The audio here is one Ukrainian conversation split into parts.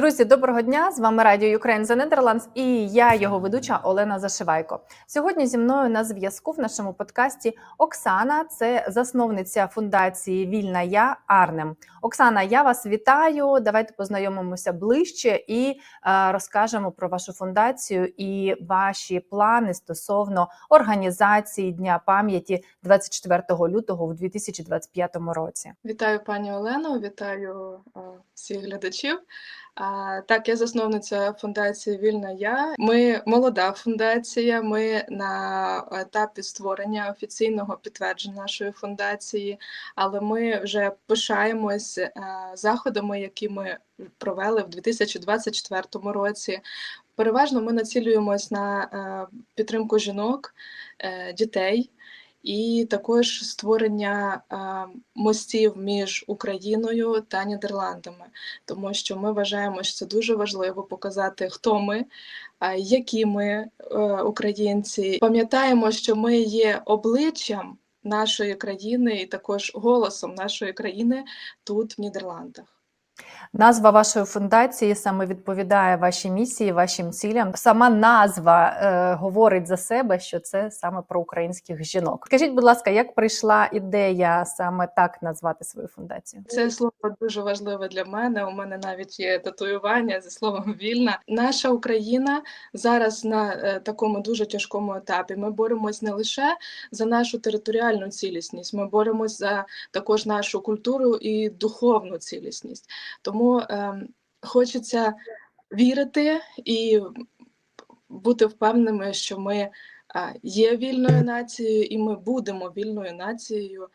Друзі, доброго дня! З вами Радіо Ukraine за Netherlands і я, його ведуча Олена Зашивайко. Сьогодні зі мною на зв'язку в нашому подкасті Оксана, це засновниця фундації Вільна Я Арнем. Оксана, я вас вітаю. Давайте познайомимося ближче і е, розкажемо про вашу фундацію і ваші плани стосовно організації Дня пам'яті 24 лютого у 2025 році. Вітаю пані Олено, вітаю е, всіх глядачів. Так, я засновниця фундації Вільна Я. Ми молода фундація. Ми на етапі створення офіційного підтвердження нашої фундації, але ми вже пишаємось е, заходами, які ми провели в 2024 році. Переважно ми націлюємось на е, підтримку жінок, е, дітей і також створення мостів між Україною та Нідерландами, тому що ми вважаємо, що це дуже важливо показати, хто ми, які ми е, українці. Пам'ятаємо, що ми є обличчям нашої країни і також голосом нашої країни тут, в Нідерландах. Назва вашої фундації саме відповідає вашій місії, вашим цілям. Сама назва е, говорить за себе, що це саме про українських жінок. Скажіть, будь ласка, як прийшла ідея саме так назвати свою фундацію? Це слово дуже важливе для мене. У мене навіть є татуювання зі словом вільна. Наша Україна зараз на е, такому дуже тяжкому етапі. Ми боремось не лише за нашу територіальну цілісність, ми боремось за також нашу культуру і духовну цілісність. Тому е, хочеться вірити і бути впевненими, що ми е, є вільною нацією, і ми будемо вільною нацією,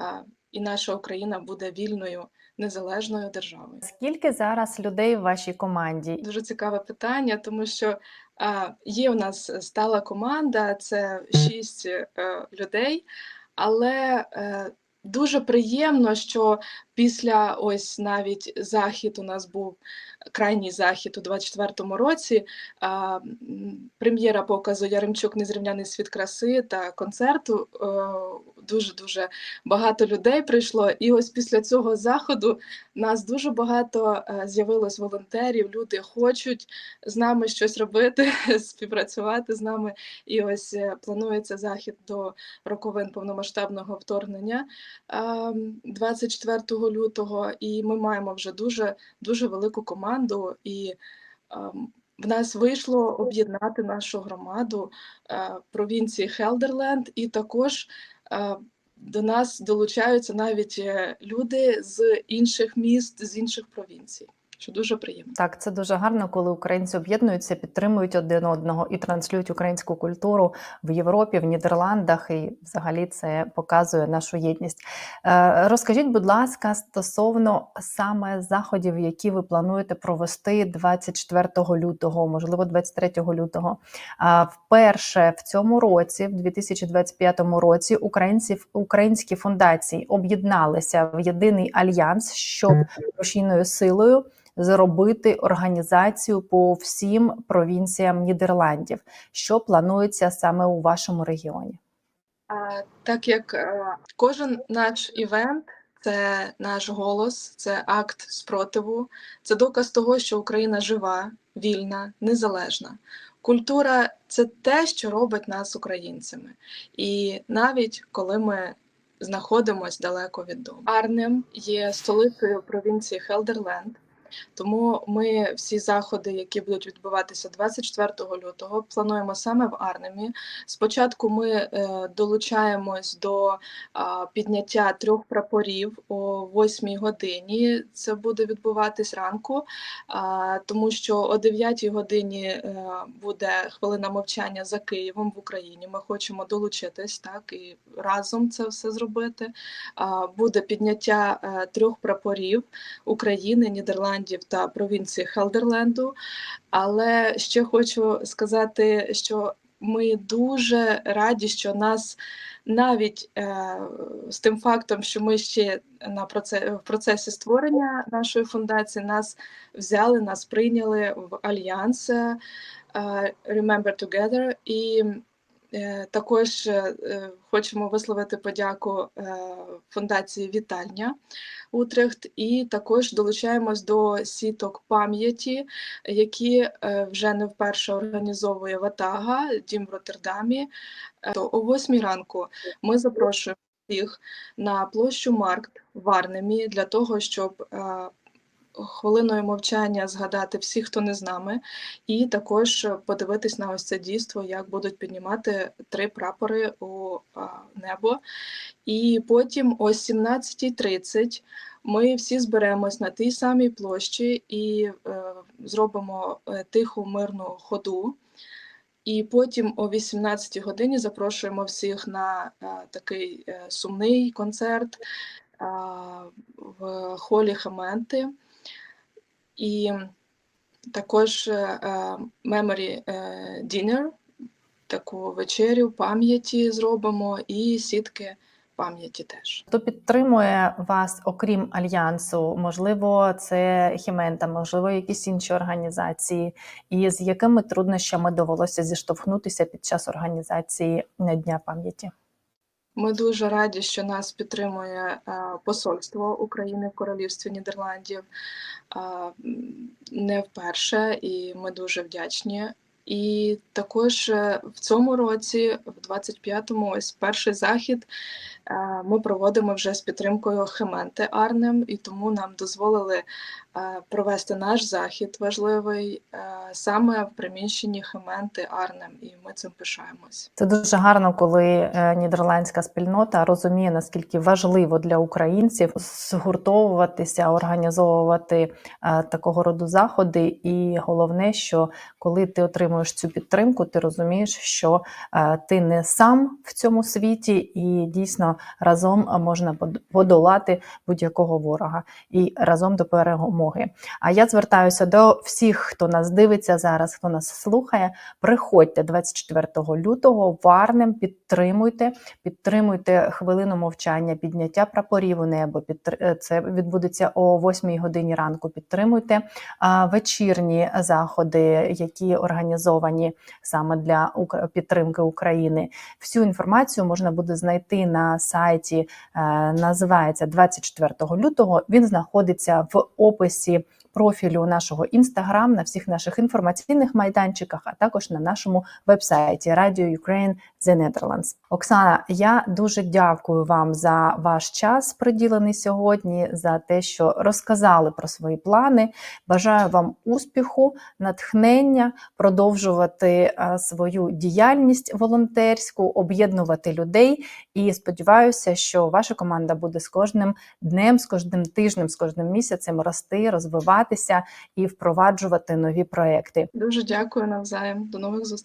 е, і наша Україна буде вільною незалежною державою. Скільки зараз людей в вашій команді? Дуже цікаве питання, тому що е, є у нас стала команда, це шість е, людей, але е, Дуже приємно, що після ось навіть захід у нас був крайній захід у 24-му році. А, Прем'єра показу Яремчук Незрівняний світ краси та концерту. Дуже дуже багато людей прийшло. І ось після цього заходу нас дуже багато е, з'явилось волонтерів. Люди хочуть з нами щось робити, співпрацювати з нами. І ось е, планується захід до роковин повномасштабного вторгнення 24 ем, лютого. І ми маємо вже дуже дуже велику команду, і ем, в нас вийшло об'єднати нашу громаду е, провінції Хелдерленд, і також е, до нас долучаються навіть е, люди з інших міст, з інших провінцій що дуже приємно. Так, це дуже гарно, коли українці об'єднуються, підтримують один одного і транслюють українську культуру в Європі, в Нідерландах, і взагалі це показує нашу єдність. Е, розкажіть, будь ласка, стосовно саме заходів, які ви плануєте провести 24 лютого, можливо, 23 лютого. Вперше в цьому році, в 2025 році, українці українські фундації об'єдналися в єдиний альянс, щоб рушійною силою зробити організацію по всім провінціям Нідерландів. Що планується саме у вашому регіоні? Так як е, кожен наш івент. Це наш голос, це акт спротиву, це доказ того, що Україна жива, вільна, незалежна. Культура це те, що робить нас українцями. І навіть коли ми знаходимося далеко від дому. Арнем є столицею провінції Хелдерленд. Тому ми всі заходи, які будуть відбуватися 24 лютого, плануємо саме в Арнемі. Спочатку ми е, долучаємось до підняття трьох прапорів о 8 годині. Це буде відбуватись ранку, тому що о 9 годині е, буде хвилина мовчання за Києвом в Україні. Ми хочемо долучитись так і разом це все зробити. Буде підняття е, трьох прапорів України, Нідерландів. Нідерландів та провінції Хелдерленду. Але ще хочу сказати, що ми дуже раді, що нас навіть е, з тим фактом, що ми ще на процесі, в процесі створення нашої фундації нас взяли, нас прийняли в альянс е, Remember Together. і Також е, е, хочемо висловити подяку е, фундації Вітальня Утрехт, і також долучаємось до сіток пам'яті, які е, вже не вперше організовує Ватага, дім в Роттердамі. Е, о 8 ранку ми запрошуємо всіх на площу Маркт в Арнемі для того, щоб е, хвилиною мовчання згадати всіх, хто не з нами, і також подивитись на ось це дійство, як будуть піднімати три прапори у небо. І потім о 17.30 ми всі зберемось на тій самій площі і е, зробимо е, тиху мирну ходу. І потім о 18 годині запрошуємо всіх на е, такий е, сумний концерт е, в холі Хаменти. І також е, Memory е, Dinner, таку вечерю пам'яті зробимо, і сітки пам'яті теж. Хто підтримує вас, окрім альянсу? Можливо, це Хімента, можливо, якісь інші організації, і з якими труднощами довелося зіштовхнутися під час організації Дня пам'яті? Ми дуже раді, що нас підтримує е, посольство України в Королівстві Нідерландів е, не вперше, і ми дуже вдячні. І також е, в цьому році, в 25-му, ось перший захід ми проводимо вже з підтримкою Хементе Арнем, і тому нам дозволили провести наш захід важливий саме в приміщенні Хементе Арнем, і ми цим пишаємось. Це дуже гарно, коли е, нідерландська спільнота розуміє, наскільки важливо для українців згуртовуватися, організовувати е, такого роду заходи. І головне, що коли ти отримуєш цю підтримку, ти розумієш, що е, ти не сам в цьому світі, і дійсно разом можна подолати будь-якого ворога і разом до перемоги. А я звертаюся до всіх, хто нас дивиться зараз, хто нас слухає. Приходьте 24 лютого в Арнем, підтримуйте, підтримуйте хвилину мовчання, підняття прапорів у небо. е, Це відбудеться о 8 годині ранку. Підтримуйте вечірні заходи, які організовані саме для підтримки України. Всю інформацію можна буде знайти на сайті. е, Називається 24 лютого. Він знаходиться в описі профілю нашого інстаграм, на всіх наших інформаційних майданчиках, а також на нашому вебсайті Radio Ukraine The Netherlands. Оксана, я дуже дякую вам за ваш час, приділений сьогодні, за те, що розказали про свої плани. Бажаю вам успіху, натхнення, продовжувати е, свою діяльність волонтерську, об'єднувати людей. І сподіваюся, що ваша команда буде з кожним днем, з кожним тижнем, з кожним місяцем рости, розвиватися і впроваджувати нові проекти. Дуже дякую навзаєм. До нових зустрічей.